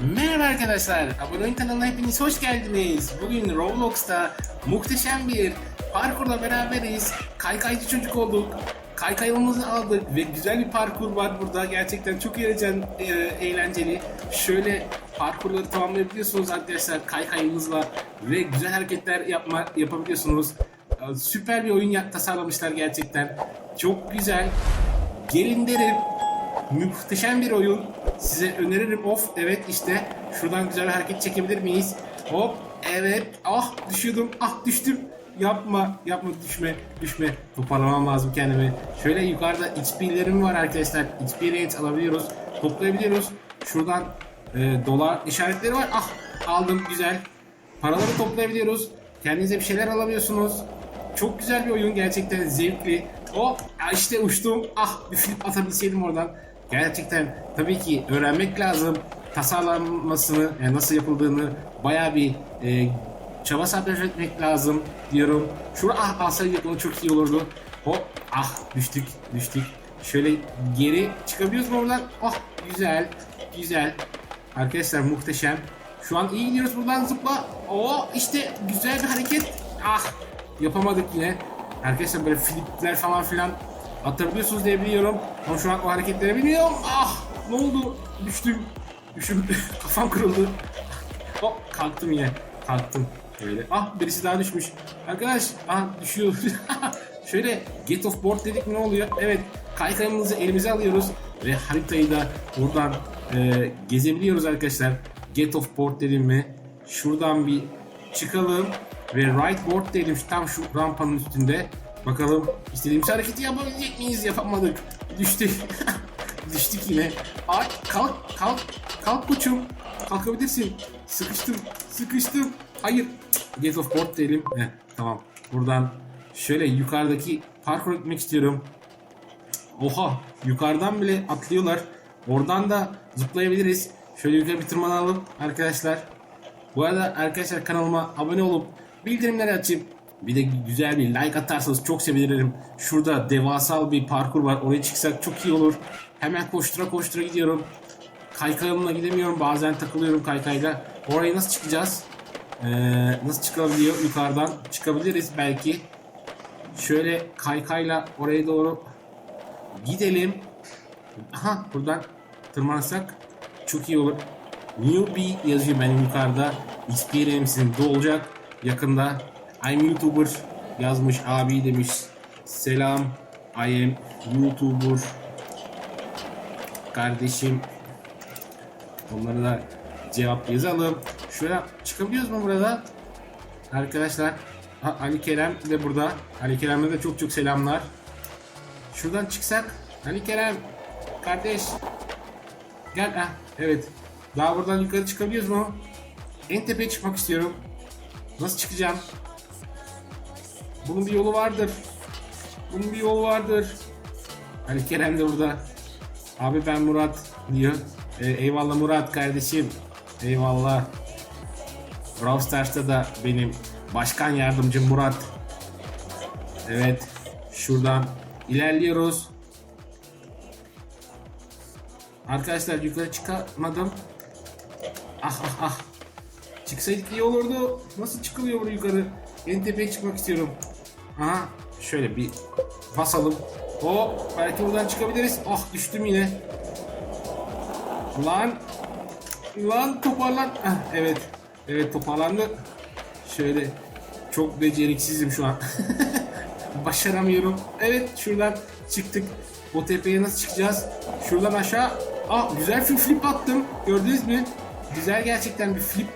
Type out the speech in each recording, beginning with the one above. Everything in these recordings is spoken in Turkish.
Merhaba arkadaşlar, abone kanalına hepiniz hoş geldiniz. Bugün Roblox'ta muhteşem bir parkurla beraberiz. Kaykaycı çocuk olduk. Kaykayımızı aldık ve güzel bir parkur var burada. Gerçekten çok eğlenceli. eğlenceli. Şöyle parkurları tamamlayabiliyorsunuz arkadaşlar kaykayımızla ve güzel hareketler yapma yapabiliyorsunuz. Ee, Süper bir oyun tasarlamışlar gerçekten. Çok güzel. Gelin derim. Muhteşem bir oyun. Size öneririm. Of evet işte. Şuradan güzel bir hareket çekebilir miyiz? Hop evet. Ah düşüyordum. Ah düştüm. Yapma. Yapma düşme. Düşme. Toparlamam lazım kendimi. Şöyle yukarıda XP'lerim var arkadaşlar. Experience alabiliyoruz. Toplayabiliyoruz. Şuradan e, dolar işaretleri var. Ah aldım. Güzel. Paraları toplayabiliyoruz. Kendinize bir şeyler alabiliyorsunuz. Çok güzel bir oyun gerçekten zevkli. O işte uçtum. Ah bir flip atabilseydim oradan. Gerçekten tabii ki öğrenmek lazım. Tasarlanmasını, yani nasıl yapıldığını bayağı bir e, çaba sarf etmek lazım diyorum. Şurada ah alsaydık onu çok iyi olurdu. Hop ah düştük düştük. Şöyle geri çıkabiliyoruz mu oradan? Ah güzel güzel. Arkadaşlar muhteşem. Şu an iyi gidiyoruz buradan zıpla. Oo işte güzel bir hareket. Ah yapamadık yine. Arkadaşlar böyle flipler falan filan atabiliyorsunuz diye biliyorum. Ama şu an o hareketleri bilmiyorum. Ah ne oldu? Düştüm. Düşüm. Kafam kırıldı. Hop kalktım yine. Kalktım. Böyle. Ah birisi daha düşmüş. Arkadaş ah düşüyor. Şöyle get off board dedik ne oluyor? Evet kaykayımızı elimize alıyoruz ve haritayı da buradan e, gezebiliyoruz arkadaşlar. Get off board dedim mi? Şuradan bir çıkalım ve right board dedim tam şu rampanın üstünde. Bakalım istediğimiz hareketi yapabilecek miyiz? Yapamadık. Düştük. Düştük yine. Ay kalk kalk kalk koçum. Kalkabilirsin. Sıkıştım. Sıkıştım. Hayır. Get off board diyelim. Heh, tamam. Buradan şöyle yukarıdaki parkur etmek istiyorum. Oha yukarıdan bile atlıyorlar. Oradan da zıplayabiliriz. Şöyle yukarı bir tırmanalım arkadaşlar. Bu arada arkadaşlar kanalıma abone olup bildirimleri açıp bir de güzel bir like atarsanız çok sevinirim. Şurada devasal bir parkur var. Oraya çıksak çok iyi olur. Hemen koştura koştura gidiyorum. Kaykayımla gidemiyorum. Bazen takılıyorum kaykayla. Oraya nasıl çıkacağız? Ee, nasıl çıkabiliyor? Yukarıdan çıkabiliriz belki. Şöyle kaykayla oraya doğru gidelim. Aha buradan tırmansak çok iyi olur. Newbie yazıyor benim yukarıda. Experience'im de olacak yakında. I'm YouTuber yazmış abi demiş. Selam. I am YouTuber. Kardeşim. Onlara da cevap yazalım. Şöyle çıkabiliyoruz mu burada? Arkadaşlar. Ha, Ali Kerem de burada. Ali Kerem'e de çok çok selamlar. Şuradan çıksak. Ali Kerem. Kardeş. Gel. Ha, evet. Daha buradan yukarı çıkabiliyoruz mu? En tepeye çıkmak istiyorum. Nasıl çıkacağım? Bunun bir yolu vardır. Bunun bir yolu vardır. Ali Kerem de burada. Abi ben Murat diyor. Ee, eyvallah Murat kardeşim. Eyvallah. Brawl Stars'ta da benim başkan yardımcım Murat. Evet. Şuradan ilerliyoruz. Arkadaşlar yukarı çıkamadım. Ah ah ah. Çıksaydık iyi olurdu. Nasıl çıkılıyor buraya yukarı? En tepeye çıkmak istiyorum. Aha şöyle bir basalım. O belki buradan çıkabiliriz. Ah düştüm yine. Lan. Lan toparlan. Ah, evet. Evet toparlandı. Şöyle çok beceriksizim şu an. Başaramıyorum. Evet şuradan çıktık. O tepeye nasıl çıkacağız? Şuradan aşağı. Ah güzel bir flip attım. Gördünüz mü? Güzel gerçekten bir flip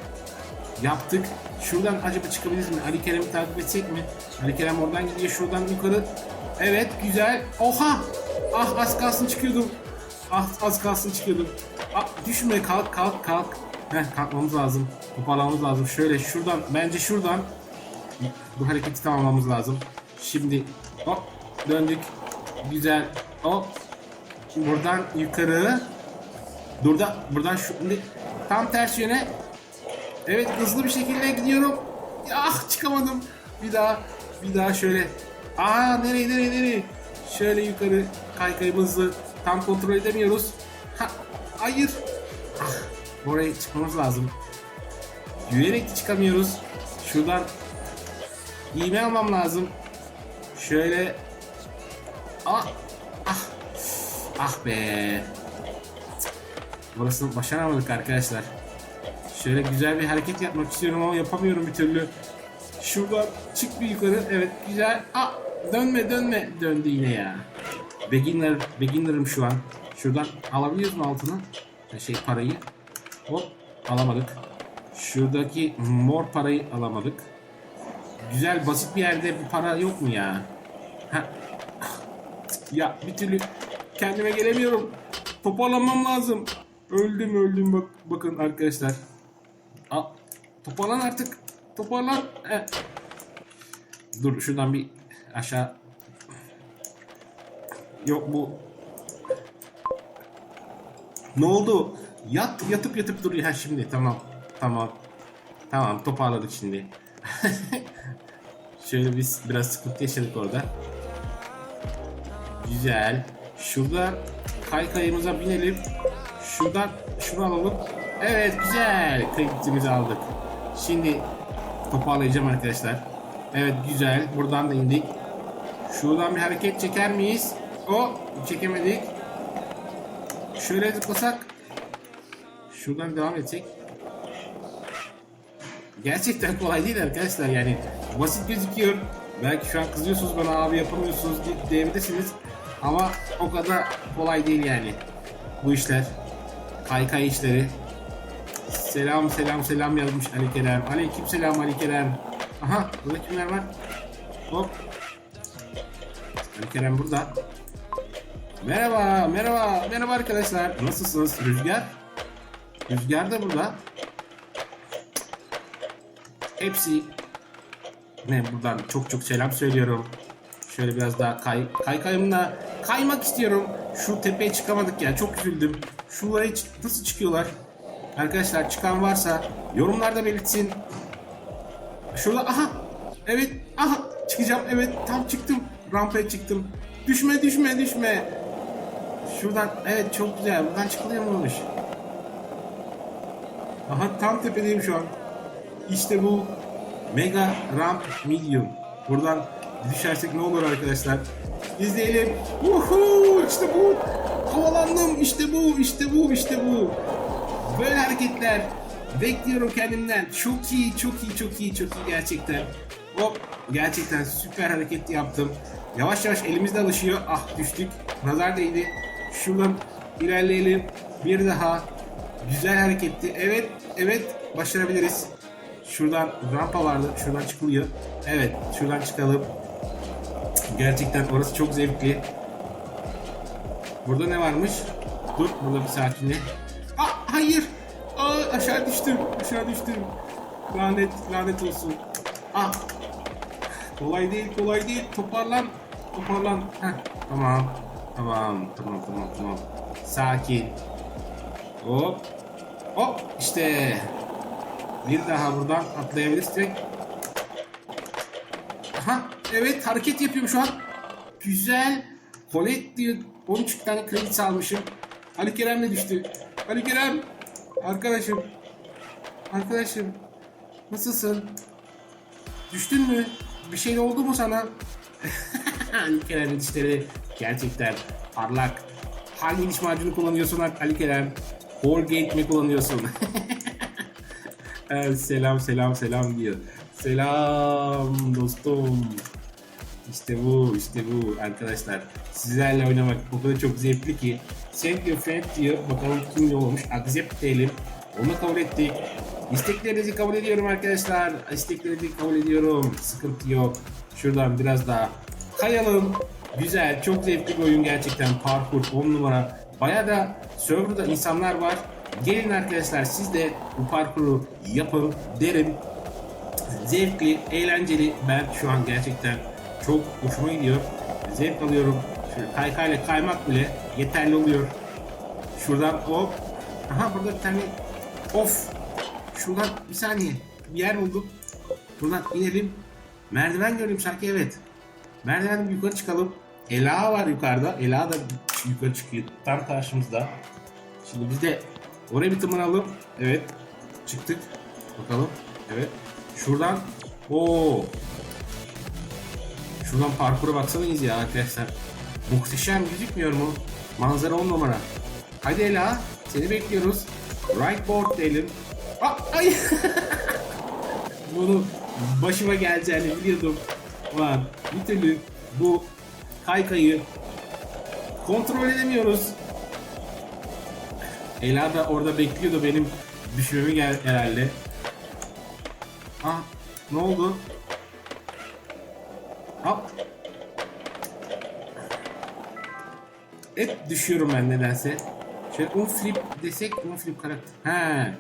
yaptık. Şuradan acaba çıkabiliriz mi? Ali Kerem'i takip etsek mi? Ali Kerem oradan gidiyor şuradan yukarı. Evet güzel. Oha! Ah az kalsın çıkıyordum. Ah az kalsın çıkıyordum. Ah düşme kalk kalk kalk. Heh kalkmamız lazım. Toparlamamız lazım. Şöyle şuradan bence şuradan bu hareketi tamamlamamız lazım. Şimdi hop döndük. Güzel. Hop. Buradan yukarı. Burada buradan şu tam ters yöne. Evet hızlı bir şekilde gidiyorum. Ah çıkamadım. Bir daha bir daha şöyle. Aa nereye nereye nereye? Şöyle yukarı kaykayımızı tam kontrol edemiyoruz. Ha, hayır. Ah, oraya çıkmamız lazım. Yürüyerek çıkamıyoruz. Şuradan iğme almam lazım. Şöyle ah ah ah be. Burasını başaramadık arkadaşlar. Şöyle güzel bir hareket yapmak istiyorum ama yapamıyorum bir türlü. Şuradan çık bir yukarı. Evet güzel. Ah dönme dönme. Döndü yine ya. Beginner, beginner'ım şu an. Şuradan alabiliyoruz mu altını? Şey parayı. Hop alamadık. Şuradaki mor parayı alamadık. Güzel basit bir yerde bir para yok mu ya? Ha. Ya bir türlü kendime gelemiyorum. Toparlanmam lazım. Öldüm öldüm bak bakın arkadaşlar. Toparlan artık. Toparlan. He. Dur şuradan bir aşağı. Yok bu. Ne oldu? Yat yatıp yatıp duruyor. Ha şimdi tamam. Tamam. Tamam toparladık şimdi. Şöyle biz biraz sıkıntı yaşadık orada. Güzel. Şurada kaykayımıza binelim. Şuradan şunu alalım. Evet güzel. Kreditimizi aldık. Şimdi toparlayacağım arkadaşlar. Evet güzel. Buradan da indik. Şuradan bir hareket çeker miyiz? O çekemedik. Şöyle zıplasak. Şuradan devam edecek. Gerçekten kolay değil arkadaşlar yani basit gözüküyor. Belki şu an kızıyorsunuz bana abi yapamıyorsunuz diye- diyebilirsiniz. Ama o kadar kolay değil yani bu işler. Kaykay işleri. Selam selam selam yazmış Ali Kerem. Aleyküm selam Ali Kerem. Aha burada kimler var? Hop. Ali Kerem burada. Merhaba, merhaba, merhaba arkadaşlar. Nasılsınız? Rüzgar? Rüzgar da burada. Hepsi ne buradan çok çok selam söylüyorum. Şöyle biraz daha kay kaykayımla kaymak istiyorum. Şu tepeye çıkamadık ya. Çok üzüldüm. Hiç- nasıl çıkıyorlar? Arkadaşlar çıkan varsa yorumlarda belirtsin. Şurada aha. Evet. Aha. Çıkacağım. Evet. Tam çıktım. Rampaya çıktım. Düşme düşme düşme. Şuradan evet çok güzel. Buradan çıkılıyor muymuş? Aha tam tepedeyim şu an. İşte bu Mega Ramp Medium. Buradan düşersek ne olur arkadaşlar? İzleyelim. Uhu, işte bu. Havalandım. İşte bu, işte bu, işte bu. Böyle hareketler bekliyorum kendimden. Çok iyi, çok iyi, çok iyi, çok iyi gerçekten. Hop, gerçekten süper hareket yaptım. Yavaş yavaş elimizde alışıyor. Ah düştük. Nazar değdi. Şuradan ilerleyelim. Bir daha. Güzel hareketti. Evet, evet başarabiliriz. Şuradan rampa vardı. Şuradan çıkılıyor. Evet, şuradan çıkalım. Gerçekten orası çok zevkli. Burada ne varmış? Dur, burada bir sakinle. Düştüm. Aşağı düştüm. Lanet, lanet olsun. Ah. Kolay değil, kolay değil. Toparlan. Toparlan. Heh, tamam. Tamam, tamam, tamam, tamam. Sakin. Hop. Hop, işte. Bir daha buradan atlayabilirsek. Aha, evet hareket yapıyorum şu an. Güzel. Collect diyor. 13 tane kredi almışım. Ali Kerem de düştü. Ali Kerem. Arkadaşım. Arkadaşım. Nasılsın? Düştün mü? Bir şey oldu mu sana? Ali Kerem'in dişleri gerçekten parlak. Hangi diş macunu kullanıyorsun Ali Kerem? Colgate mi kullanıyorsun? Evet, selam selam selam diyor. Selam dostum. İşte bu, işte bu arkadaşlar. Sizlerle oynamak o kadar çok zevkli ki. Send your friend diyor. Bakalım kim yollamış. Accept diyelim. Onu kabul ettik. İsteklerinizi kabul ediyorum arkadaşlar. İsteklerinizi kabul ediyorum. Sıkıntı yok. Şuradan biraz daha kayalım. Güzel, çok zevkli bir oyun gerçekten. Parkur 10 numara. Baya da serverda insanlar var. Gelin arkadaşlar siz de bu parkuru yapın derim. Zevkli, eğlenceli. Ben şu an gerçekten çok hoşuma gidiyor. Zevk alıyorum. Şöyle kaykayla kaymak bile yeterli oluyor. Şuradan hop. Aha burada bir tane of. Şuradan bir saniye. Bir yer buldum. Buradan inelim. Merdiven görüyorum sanki evet. Merdivenden bir yukarı çıkalım. Ela var yukarıda. Ela da yukarı çıkıyor. Tam karşımızda. Şimdi biz de Oraya bir tırmanalım. Evet. Çıktık. Bakalım. Evet. Şuradan. Oo. Şuradan parkura baksanız ya arkadaşlar. Muhteşem gözükmüyor mu? Manzara on numara. Hadi Ela. Seni bekliyoruz. Right board diyelim. Ay. Bunu başıma geleceğini biliyordum. Var. Bir türlü bu kaykayı kontrol edemiyoruz. Ela da orada bekliyordu benim düşmemi gel herhalde. Ah ne oldu? Hop. Hep düşüyorum ben nedense. Şöyle un flip desek un flip karakter. He.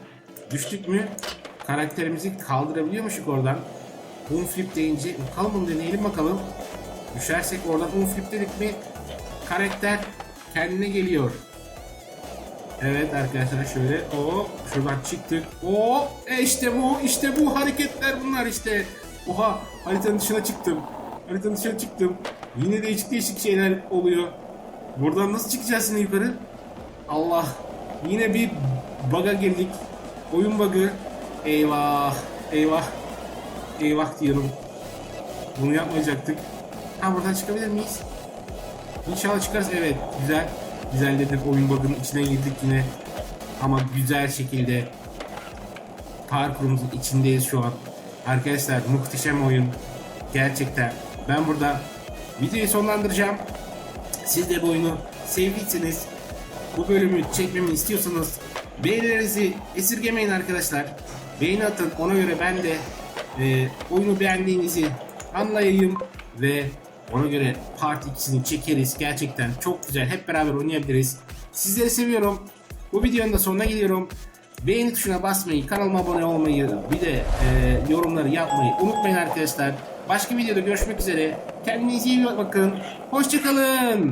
Düştük mü karakterimizi kaldırabiliyormuşuk oradan. Un flip deyince bakalım bunu deneyelim bakalım. Düşersek oradan un flip dedik mi karakter kendine geliyor. Evet arkadaşlar şöyle o şuradan çıktık. O e işte bu işte bu hareketler bunlar işte. Oha haritanın dışına çıktım. Haritanın dışına çıktım. Yine değişik değişik şeyler oluyor. Buradan nasıl çıkacağız şimdi yukarı? Allah. Yine bir bug'a girdik. Oyun bug'ı. Eyvah. Eyvah. Eyvah diyorum. Bunu yapmayacaktık. Ha buradan çıkabilir miyiz? İnşallah çıkarız. Evet. Güzel. Güzel dedim. Oyun bug'ın içine girdik yine. Ama güzel şekilde parkurumuzun içindeyiz şu an. Arkadaşlar muhteşem oyun. Gerçekten. Ben burada videoyu sonlandıracağım. Siz de bu oyunu sevdiyseniz bu bölümü çekmemi istiyorsanız beğenilerinizi esirgemeyin arkadaşlar. Beğeni atın ona göre ben de e, oyunu beğendiğinizi anlayayım ve ona göre part 2'sini çekeriz. Gerçekten çok güzel hep beraber oynayabiliriz. Sizleri seviyorum. Bu videonun da sonuna geliyorum. Beğeni tuşuna basmayı, kanalıma abone olmayı, bir de e, yorumları yapmayı unutmayın arkadaşlar. Başka videoda görüşmek üzere. Kendinize iyi bakın. Hoşçakalın.